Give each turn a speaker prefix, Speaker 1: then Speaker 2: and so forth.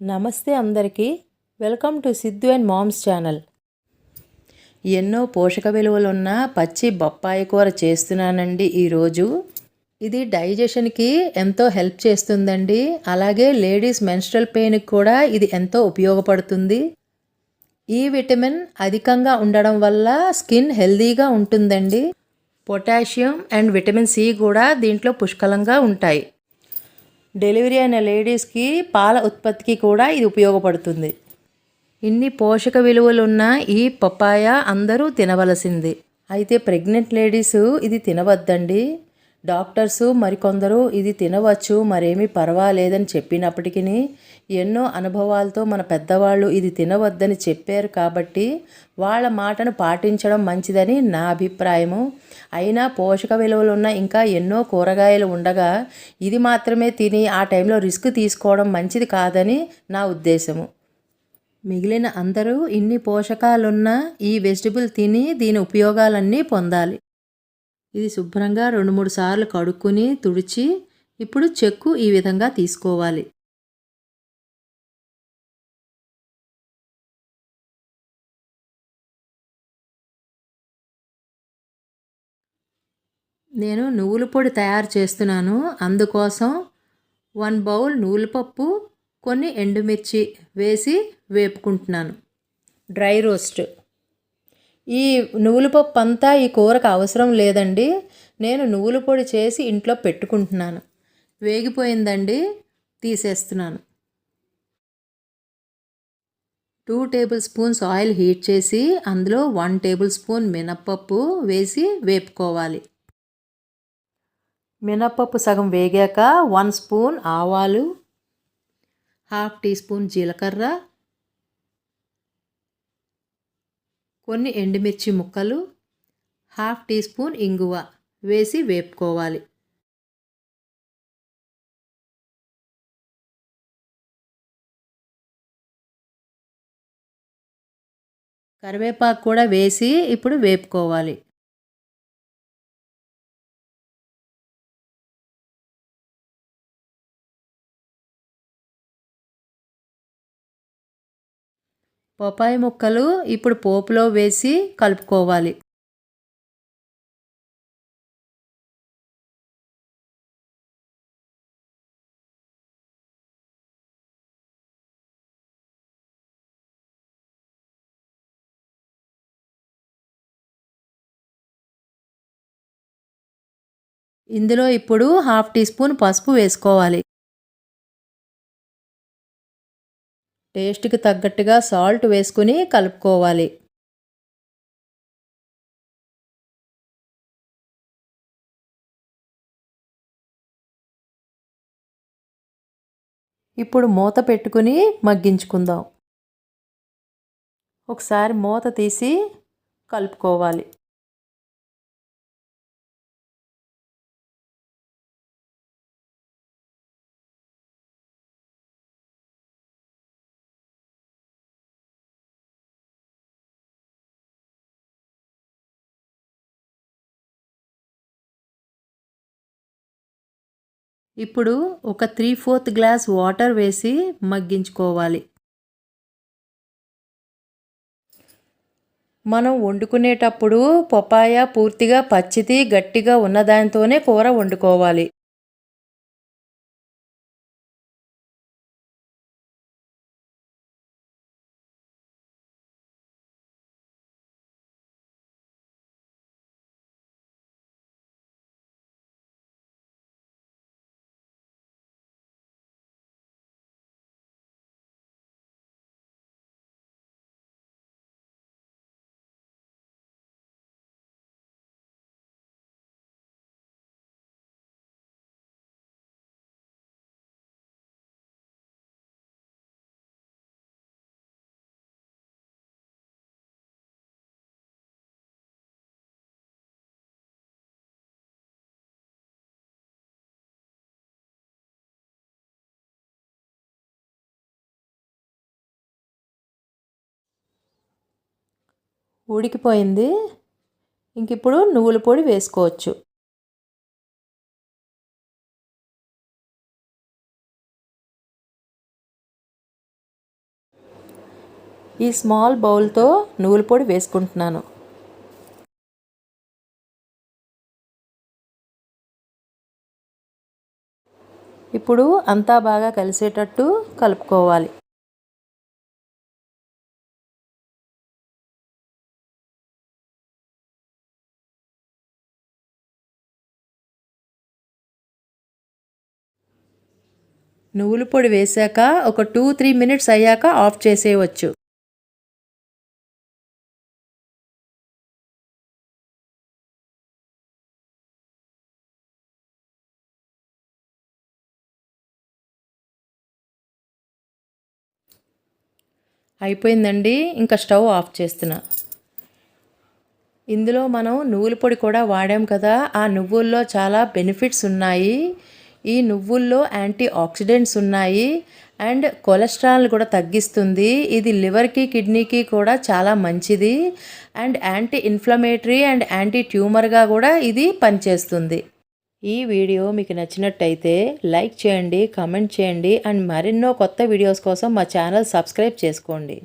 Speaker 1: నమస్తే అందరికీ. Welcome to Siddhu and moms channel. ఎన్నో పోషక విలువలు ఉన్న పచ్చి బొప్పాయి కూర చేస్తున్నానండి ఈరోజు. ఇది డైజెషన్కి ఎంతో హెల్ప్ చేస్తుందండి. అలాగే లేడీస్ మెన్స్ట్రల్ పెయిన్కి కూడా ఇది ఎంతో ఉపయోగపడుతుంది. ఈ విటమిన్ అధికంగా ఉండడం వల్ల స్కిన్ హెల్దీగా ఉంటుందండి. పొటాషియం అండ్ విటమిన్ సి కూడా దీంట్లో పుష్కలంగా ఉంటాయి. డెలివరీ అయిన లేడీస్కి పాల ఉత్పత్తికి కూడా ఇది ఉపయోగపడుతుంది. ఇన్ని పోషక విలువలు ఉన్న ఈ పపాయ అందరూ తినవలసింది. అయితే ప్రెగ్నెంట్ లేడీస్ ఇది తినవద్దండి. డాక్టర్సు మరికొందరు ఇది తినవచ్చు మరేమీ పర్వాలేదని చెప్పినప్పటికీ ఎన్నో అనుభవాలతో మన పెద్దవాళ్ళు ఇది తినవద్దని చెప్పారు కాబట్టి వాళ్ళ మాటను పాటించడం మంచిదని నా అభిప్రాయము. అయినా పోషక విలువలు ఉన్న ఇంకా ఎన్నో కూరగాయలు ఉండగా ఇది మాత్రమే తిని ఆ టైంలో రిస్క్ తీసుకోవడం మంచిది కాదని నా ఉద్దేశము. మిగిలిన అందరూ ఇన్ని పోషకాలున్న ఈ వెజిటబుల్ తిని దీని ఉపయోగాలన్నీ పొందాలి. ఇది శుభ్రంగా రెండు మూడు సార్లు కడుక్కుని తుడిచి ఇప్పుడు చెక్కు ఈ విధంగా తీసుకోవాలి. నేను నువ్వుల పొడి తయారు చేస్తున్నాను. అందుకోసం వన్ బౌల్ నూలుపప్పు పప్పు కొన్ని ఎండుమిర్చి వేసి వేపుకుంటున్నాను. Dry roast. ఈ నువ్వుల పప్పు అంతా ఈ కూరకు అవసరం లేదండి. నేను నువ్వుల పొడి చేసి ఇంట్లో పెట్టుకుంటున్నాను. వేగిపోయిందండి. తీసేస్తున్నాను. Two tablespoons oil heat చేసి అందులో వన్ టేబుల్ స్పూన్ మినప్పప్పు వేసి వేపుకోవాలి. మినప్పప్పు సగం వేగాక వన్ స్పూన్ ఆవాలు హాఫ్ టీ స్పూన్ జీలకర్ర కొన్ని ఎండుమిర్చి ముక్కలు హాఫ్ టీ స్పూన్ ఇంగువ వేసి వేపుకోవాలి. కరివేపాకు కూడా వేసి ఇప్పుడు వేపుకోవాలి. పపాయి ముక్కలు ఇప్పుడు పోపులో వేసి కలుపుకోవాలి. ఇందులో ఇప్పుడు హాఫ్ టీ స్పూన్ పసుపు వేసుకోవాలి. టేస్ట్కి తగ్గట్టుగా సాల్ట్ వేసుకుని కలుపుకోవాలి. ఇప్పుడు మూత పెట్టుకుని మగ్గించుకుందాం. ఒకసారి మూత తీసి కలుపుకోవాలి. ఇప్పుడు ఒక త్రీ ఫోర్త్ గ్లాస్ వాటర్ వేసి మగ్గించుకోవాలి. మనం వండుకునేటప్పుడు పపాయ పూర్తిగా పచ్చిది గట్టిగా ఉన్నదానితోనే కూర వండుకోవాలి. ఉడికిపోయింది. ఇంక ఇప్పుడు నువ్వుల పొడి వేసుకోవచ్చు. ఈ స్మాల్ బౌల్తో నువ్వుల పొడి వేసుకుంటున్నాను. ఇప్పుడు అంతా బాగా కలిసేటట్టు కలుపుకోవాలి. నువ్వుల పొడి వేసాక ఒక టూ త్రీ మినిట్స్ అయ్యాక ఆఫ్ చేసేయవచ్చు. అయిపోయిందండి. ఇంకా స్టవ్ ఆఫ్ చేస్తున్నా. ఇందులో మనం నువ్వుల పొడి కూడా వాడాం కదా. ఆ నువ్వుల్లో చాలా బెనిఫిట్స్ ఉన్నాయి. ఈ నువ్వుల్లో యాంటీ ఆక్సిడెంట్స్ ఉన్నాయి అండ్ కొలెస్ట్రాల్ కూడా తగ్గిస్తుంది. ఇది లివర్కి కిడ్నీకి కూడా చాలా మంచిది. And anti inflammatory and anti ట్యూమర్గా కూడా ఇది పనిచేస్తుంది. ఈ వీడియో మీకు నచ్చినట్టయితే లైక్ చేయండి కమెంట్ చేయండి అండ్ మరెన్నో కొత్త వీడియోస్ కోసం మా ఛానల్ సబ్స్క్రైబ్ చేసుకోండి.